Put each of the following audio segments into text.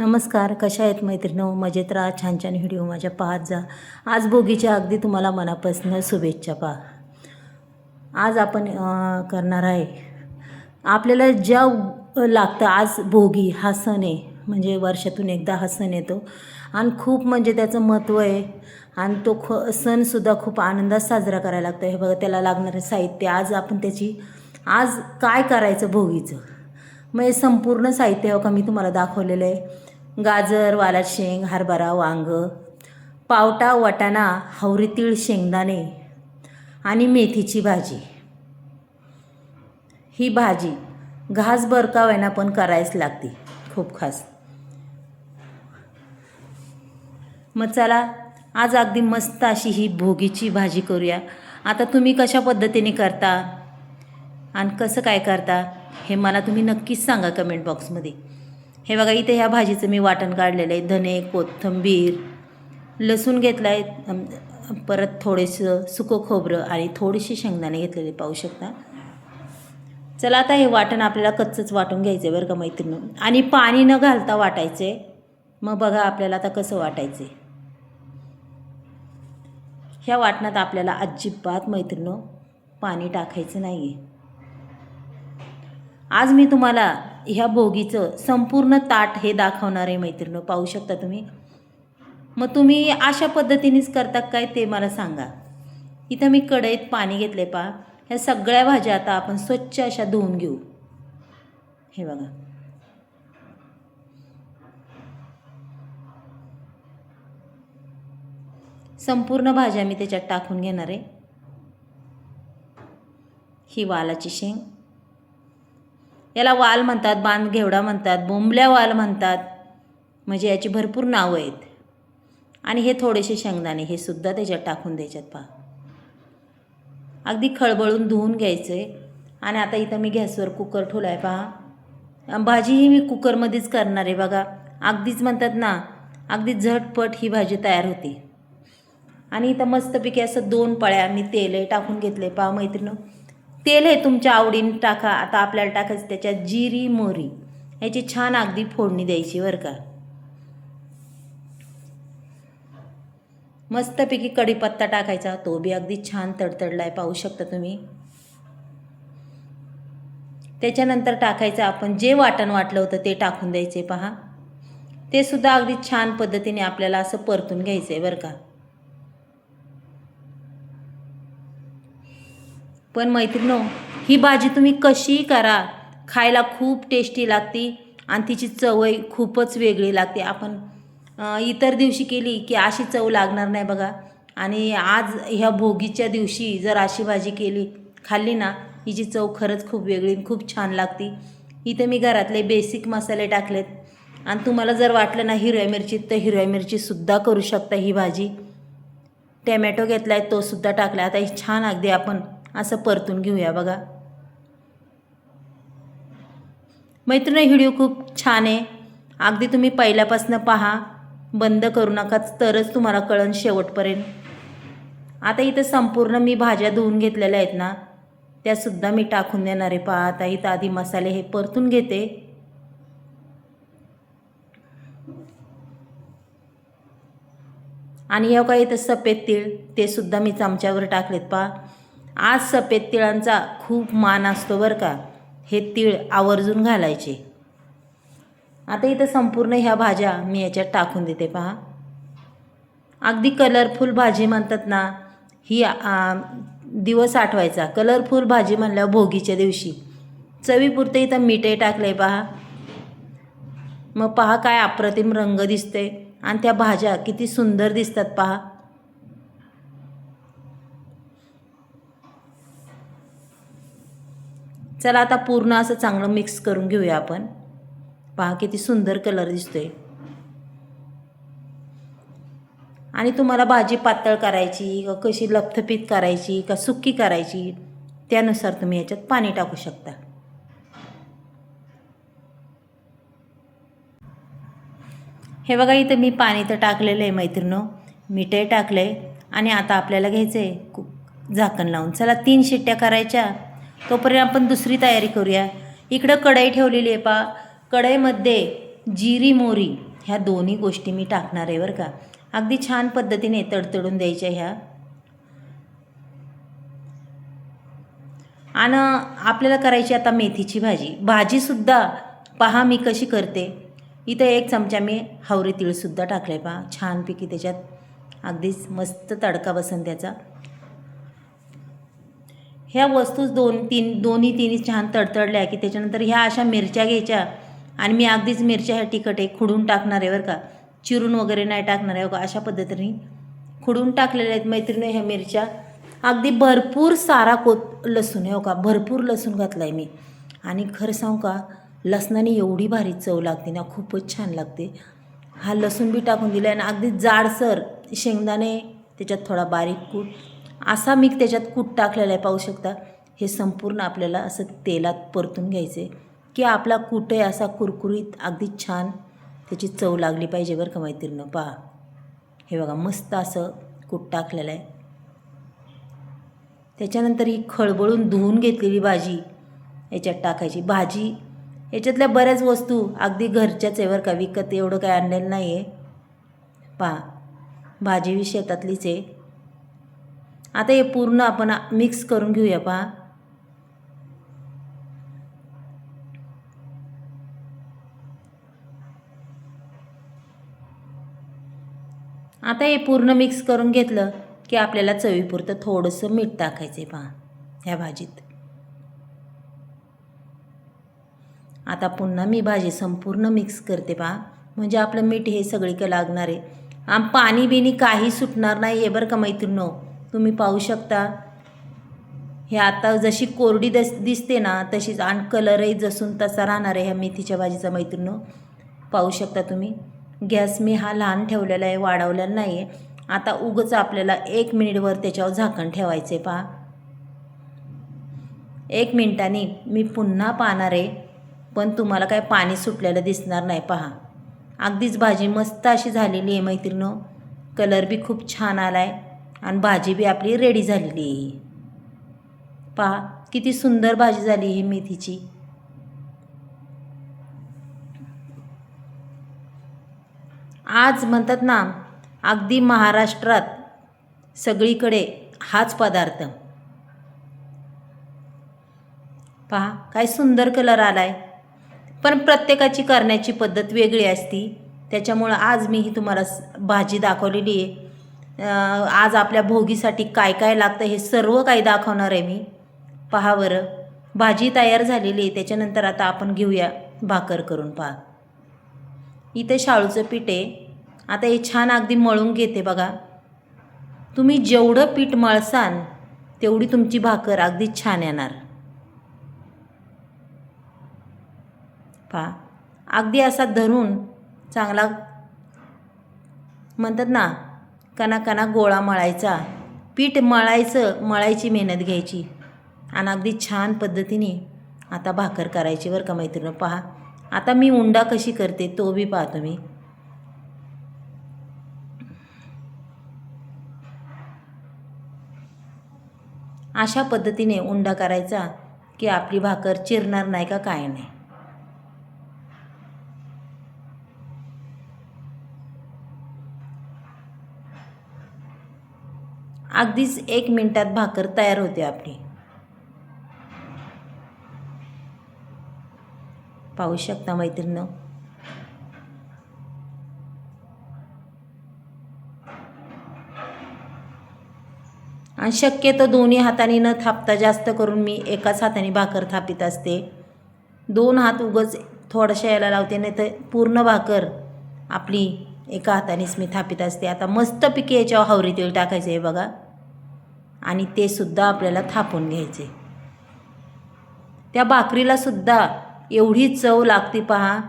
नमस्कार कशा आहेत मैत्रिणी? मजेत राहा छान छान व्हिडिओ माझ्या पाहत जा. आज भोगीच्या अगदी तुम्हाला मनापासून शुभेच्छा पहा. आज आपण करणार आहे. आपल्याला ज्या लागतं आज भोगी हा सण आहे. म्हणजे वर्षातून एकदा हा सण येतो. आणि खूप म्हणजे त्याचं महत्त्व आहे. आणि तो ख सणसुद्धा खूप आनंदात साजरा करायला लागतो. हे बघा त्याला लागणारं साहित्य. आज आपण त्याची आज काय करायचं भोगीचं? मग हे संपूर्ण साहित्य हो का मी तुम्हाला दाखवलेलं आहे. गाजर वाला शेंग हरभरा वांग पावटा वाटाणा हवरी तीळ शेंगदाणे आणि मेथीची भाजी. ही भाजी घास बरकावायना पण करायच लागते खूप खास. मग चला आज अगदी मस्त अशी ही भोगीची भाजी करूया. आता तुम्ही कशा पद्धतीने करता आणि कसं काय करता हे मला तुम्ही नक्कीच सांगा कमेंट बॉक्समध्ये. हे बघा इथे ह्या भाजीचं मी वाटण काढलेलं आहे. धने कोथिंबीर लसूण घेतला आहे परत थोडेसं सुकं खोबरं आणि थोडीशी शेंगदाणे घेतलेले पाहू शकता. चला आता हे वाटण आपल्याला कच्चंच वाटून घ्यायचं आहे बरं का मैत्रिणी? आणि पाणी न घालता वाटायचं आहे मग बघा आपल्याला आता कसं वाटायचं आहे ह्या वाटणात आपल्याला अजिबात मैत्रिणं पाणी टाकायचं नाही आहे आज मी तुम्हाला ह्या भोगीचं संपूर्ण ताट हे दाखवणार आहे मैत्रिणं पाहू शकता तुम्ही? मग तुम्ही अशा पद्धतीनेच करता काय ते मला सांगा. इथं मी कढईत पाणी घेतले पा ह्या सगळ्या भाज्या आता आपण स्वच्छ अशा धुवून घेऊ. हे बघा. संपूर्ण भाज्या मी त्याच्यात टाकून घेणार आहे. ही वालाची शेंग. याला वाल म्हणतात बांध घेवडा म्हणतात बोंबल्या वाल म्हणतात. म्हणजे याची भरपूर नावं आहेत. आणि हे थोडेसे शेंगदाणे हे सुद्धा त्याच्यात टाकून द्यायच्यात पहा. अगदी खळबळून धुवून घ्यायचं. आहे आणि आता इथं मी गॅसवर कुकर ठेवला आहे पहा भाजीही मी कुकरमध्येच करणार आहे बघा. अगदीच म्हणतात ना अगदी झटपट ही भाजी तयार होती. आणि इथं मस्तपैकी असं दोन पळ्या मी तेल टाकून घेतले पहा मैत्रिणी. तेल हे तुमच्या आवडीने टाका. आता आपल्याला टाकायचं त्याच्यात जिरी मोहरी. याची छान अगदी फोडणी द्यायची बरं का. मस्तपैकी कढीपत्ता टाकायचा. तो बी अगदी छान तडतडला आहे पाहू शकता तुम्ही. त्याच्यानंतर टाकायचं आपण जे वाटण वाटलं होतं ते टाकून द्यायचे पहा. ते सुद्धा अगदी छान पद्धतीने आपल्याला असं परतून घ्यायचं आहे बरं का. पण मैत्रिणो ही भाजी तुम्ही कशीही करा. खायला खूप टेस्टी लागते आणि तिची चवही खूपच वेगळी लागते. आपण इतर दिवशी केली की अशी चव लागणार नाही बघा. आणि आज ह्या भोगीच्या दिवशी जर अशी भाजी केली खाल्ली ना हिची चव खरंच खूप वेगळी आणि खूप छान लागते. इथे मी घरातले बेसिक मसाले टाकलेत. आणि तुम्हाला जर वाटलं ना हिरव्या मिरची तर हिरव्या मिरचीसुद्धा करू शकता ही भाजी. टॅमॅटो घेतला आहे तोसुद्धा टाकला आता ही छान अगदी आपण असं परतून घेऊया बघा. मैत्रिणी व्हिडिओ खूप छान आहे. अगदी तुम्ही पहिल्यापासून पहा. बंद करू नका तरच तुम्हाला कळण शेवटपर्यंत. आता इथं संपूर्ण मी भाज्या धुवून घेतलेल्या आहेत ना त्यासुद्धा मी टाकून देणार आहे. पहा आता इथं आधी मसाले हे परतून घेते. आणि हे काय इथं सफेद तीळ ते सुद्धा मी चमच्यावर टाकलेत पहा. आज सफेद तिळांचा खूप मान असतो बरं का. हे तीळ आवर्जून घालायचे. आता इथं संपूर्ण ह्या भाज्या मी याच्यात टाकून देते पहा. अगदी कलरफुल भाजी म्हणतात ना ही आ, दिवस आठवायचा. कलरफुल भाजी म्हणल्यावर भोगीच्या दिवशी. चवीपुरतं इथं मिठे टाकलं आहे पहा. मग पहा काय अप्रतिम रंग दिसते आणि त्या भाज्या किती सुंदर दिसतात पहा. चला आता पूर्ण असं चांगलं मिक्स करून घेऊया आपण. पहा किती सुंदर कलर दिसतोय. आणि तुम्हाला भाजी पातळ करायची का कशी लपथपीत करायची का सुक्की करायची त्यानुसार तुम्ही याच्यात पाणी टाकू शकता. हे बघा इथं मी पाणी तर टाकलेलं आहे मैत्रिणं. मिठही टाकलं आहे आणि आता आपल्याला घ्यायचं आहे कु झाकण लावून. चला तीन शिट्ट्या करायच्या. तोपर्यंत आपण दुसरी तयारी करूया. इकडं कढई ठेवलेली आहे पा. कढईमध्ये जिरी मोरी ह्या दोन्ही गोष्टी मी टाकणार आहे बरं का. अगदी छान पद्धतीने तडतडून द्यायच्या ह्या. आणि आपल्याला करायची आता मेथीची भाजी. भाजीसुद्धा पहा मी कशी करते. इथं एक चमचा मी हावरे तीळसुद्धा टाकले पहा छानपैकी त्याच्यात अगदीच मस्त तडका बसन त्याचा. ह्या वस्तू दोन तीन दोन्ही तिन्ही छान तडतडल्या की त्याच्यानंतर ह्या अशा मिरच्या घ्यायच्या आणि मी अगदीच मिरच्या ह्या तिखट आहे खुडून टाकणार आहे बरं का. चिरून वगैरे नाही टाकणार आहे बघा अशा पद्धतीने खुडून टाकलेल्या आहेत मैत्रिणी ह्या मिरच्या. अगदी भरपूर सारा कोत लसूण आहे हो का भरपूर लसूण घातला आहे मी. आणि खरं सांगू का लसणाने एवढी भारी चव लागते ना खूपच छान लागते. हा लसूण बी टाकून दिला आहे आणि अगदी जाडसर शेंगदाणे त्याच्यात थोडा बारीक कूट असा मी त्याच्यात कूट टाकलेला आहे पाहू शकता. हे संपूर्ण आपल्याला असं तेलात परतून घ्यायचं आहे की आपला कूट आहे असा कुरकुरीत अगदी छान त्याची चव लागली पाहिजे बरं का मैत्रिणं पहा. हे बघा मस्त असं कूट टाकलेलं आहे. त्याच्यानंतर ही खळबळून धुवून घेतलेली भाजी याच्यात टाकायची. भाजी याच्यातल्या बऱ्याच वस्तू अगदी घरच्याच आहे बरं का विकत एवढं काय आणलेलं नाही आहे पहा भाजी शेतातलीच आहे. आता हे पूर्ण आपण मिक्स करून घेऊया पहा. आता हे पूर्ण मिक्स करून घेतलं की आपल्याला चवीपुरतं थोडंसं मीठ टाकायचं आहे पहा ह्या भाजीत. आता पुन्हा मी भाजी संपूर्ण मिक्स करते पहा. म्हणजे आपलं मीठ हे सगळीकडे लागणार आहे. आम पाणी बिनी काही सुटणार नाही हे बरं का मैत्रिणो तुम्ही पाहू शकता. हे आता जशी कोरडी दस दिसते ना तशीच आणि कलरही जसून तसा राहणार आहे ह्या मेथीच्या भाजीचा मैत्रिणो. पाहू शकता तुम्ही. गॅस मी हा लहान ठेवलेला आहे वाढवलेला नाही आहे आता उगच आपल्याला एक मिनिटवर त्याच्यावर झाकण ठेवायचे पहा. एक मिनिटांनी मी पुन्हा पाहणार आहे पण तुम्हाला काय पाणी सुटलेलं दिसणार नाही पहा. अगदीच भाजी मस्त अशी झालेली आहे मैत्रिणं. कलर बी खूप छान आला आहे आणि भाजी बी आपली रेडी झालेली आहे. पहा किती सुंदर भाजी झाली ही मेथीची. आज म्हणतात ना अगदी महाराष्ट्रात सगळीकडे हाच पदार्थ. पहा काय सुंदर कलर आला आहे पण प्रत्येकाची करण्याची पद्धत वेगळी असती. त्याच्यामुळं आज मी ही तुम्हाला भाजी दाखवलेली आहे. आज आपल्या भोगीसाठी काय काय लागतं हे सर्व काही दाखवणार आहे मी. पहा बरं. भाजी तयार झालेली आहे. त्याच्यानंतर आता आपण घेऊया भाकर करून पहा. इथे शाळूचं पीठ आहे. आता हे छान अगदी मळून घेते बघा. तुम्ही जेवढं पीठ मळसान तेवढी तुमची भाकर अगदी छान येणार. पहा. अगदी असा धरून चांगला म्हणतात ना कणा कणा गोळा मळायचा. पीठ मळायचं मळायची मेहनत घ्यायची. आणि अगदी छान पद्धतीने आता भाकर करायची बरं का मैत्रिणी. पहा आता मी उंडा कशी करते तो बी पाहतो तुम्ही अशा पद्धतीने उंडा करायचा की आपली भाकर चिरणार नाही का काय नाही. अगदीच एक मिनटात भाकर तयार होते आपली. पाहू शकता मैत्रिणी आणि शक्यतो दोन्ही हाताने न थापता जास्त करून मी एकाच हाताने भाकर थापित असते. दोन हात उगच थोडंशा यायला लावते नाही तर पूर्ण भाकर आपली एका हातानेच मी थापित असते. आता मस्तपैकी याच्यावर हावरी तेल टाकायचं आहे बघा. आणि ते सुद्धा आपल्याला थापून घ्यायचे. त्या भाकरीला सुद्धा एवढी चव लागते पहा.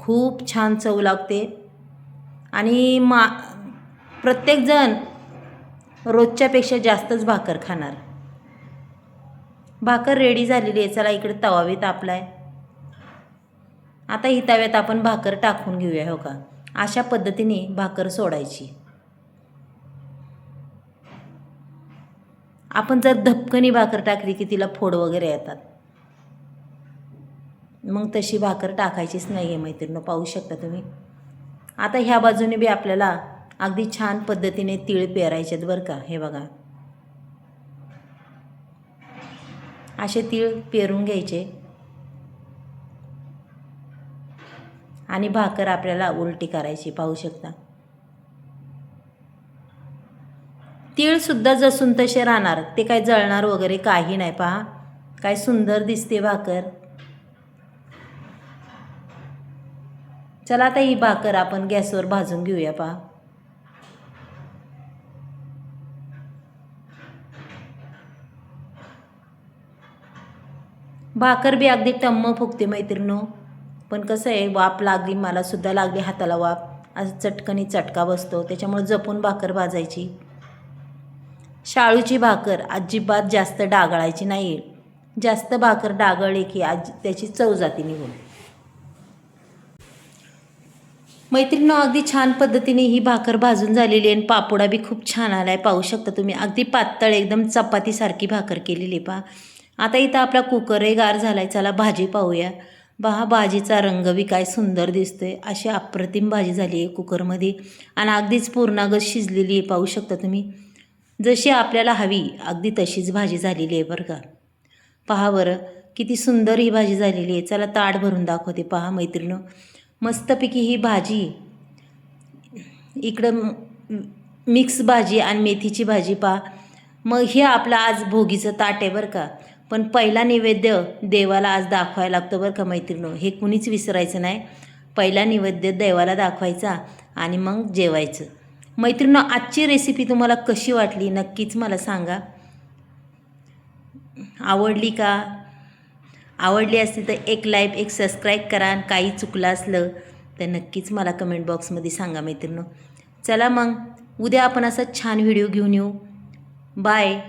खूप छान चव लागते. आणि मा प्रत्येकजण रोजच्यापेक्षा जास्तच भाकर खाणार. भाकर रेडी झालेली आहे. चला इकडे तवावी तापलाय आता ही तव्यात आपण भाकर टाकून घेऊया हो का? अशा पद्धतीने भाकर सोडायची. आपण जर धपकनी भाकर टाकली की तिला फोड वगैरे येतात. मग तशी भाकर टाकायचीच नाही आहे मैत्रिणी पाहू शकता तुम्ही. आता ह्या बाजूने बी आपल्याला अगदी छान पद्धतीने तीळ पेरायचे आहेत बरं का हे बघा. असे तीळ पेरून घ्यायचे. आणि भाकर आपल्याला उलटी करायची पाहू शकता. तीळसुद्धा जसून तसे राहणार. ते काय जळणार वगैरे काही नाही पहा. काय सुंदर दिसते भाकर. चला आता ही भाकर आपण गॅसवर भाजून घेऊया पहा. भाकर बी अगदी टम्म फुगते मैत्रिणो. पण कसं आहे वाप लागली मला सुद्धा लागली हाताला वाप असं चटकनी चटका बसतो त्याच्यामुळे जपून भाकर भाजायची. शाळूची भाकर अजिबात जास्त डागळायची नाही जास्त भाकर डागळली की आज त्याची चव जाते निघून. मैत्रिणीनं अगदी छान पद्धतीने ही भाकर भाजून झालेली आहे आणि पापोडा बी खूप छान आला आहे पाहू शकता तुम्ही अगदी पातळ एकदम चपातीसारखी भाकर केलेली पहा. आता इथं आपला कुकरही गार झाला आहे चला भाजी पाहूया. पहा भाजीचा रंग बी काय सुंदर दिसतोय. अशी अप्रतिम भाजी झाली आहे कुकरमध्ये. आणि अगदीच पूर्णागत शिजलेली आहे पाहू शकता तुम्ही. जशी आपल्याला हवी अगदी तशीच भाजी झालेली आहे बरं का. पहा बरं किती सुंदर ही भाजी झालेली आहे. चला ताट भरून दाखवते पहा मैत्रिणं मस्तपैकी ही भाजी. इकडं मिक्स भाजी आणि मेथीची भाजी पहा. मग हे आपलं आज भोगीचं ताट आहे बरं का. पण पहिला नैवेद्य देवाला आज दाखवायला लागतं बरं का मैत्रिणं हे कुणीच विसरायचं नाही. पहिला नैवेद्य देवाला दाखवायचा आणि मग जेवायचं. मैत्रिणीनं आजची रेसिपी तुम्हाला कशी वाटली? नक्कीच मला सांगा. आवडली का? आवडली असती तर एक लाईक एक सबस्क्राईब करा. आणि काही चुकलं असलं तर नक्कीच मला कमेंट बॉक्समध्ये सांगा मैत्रिणीनं चला मग उद्या आपण असा छान व्हिडिओ घेऊन येऊ. बाय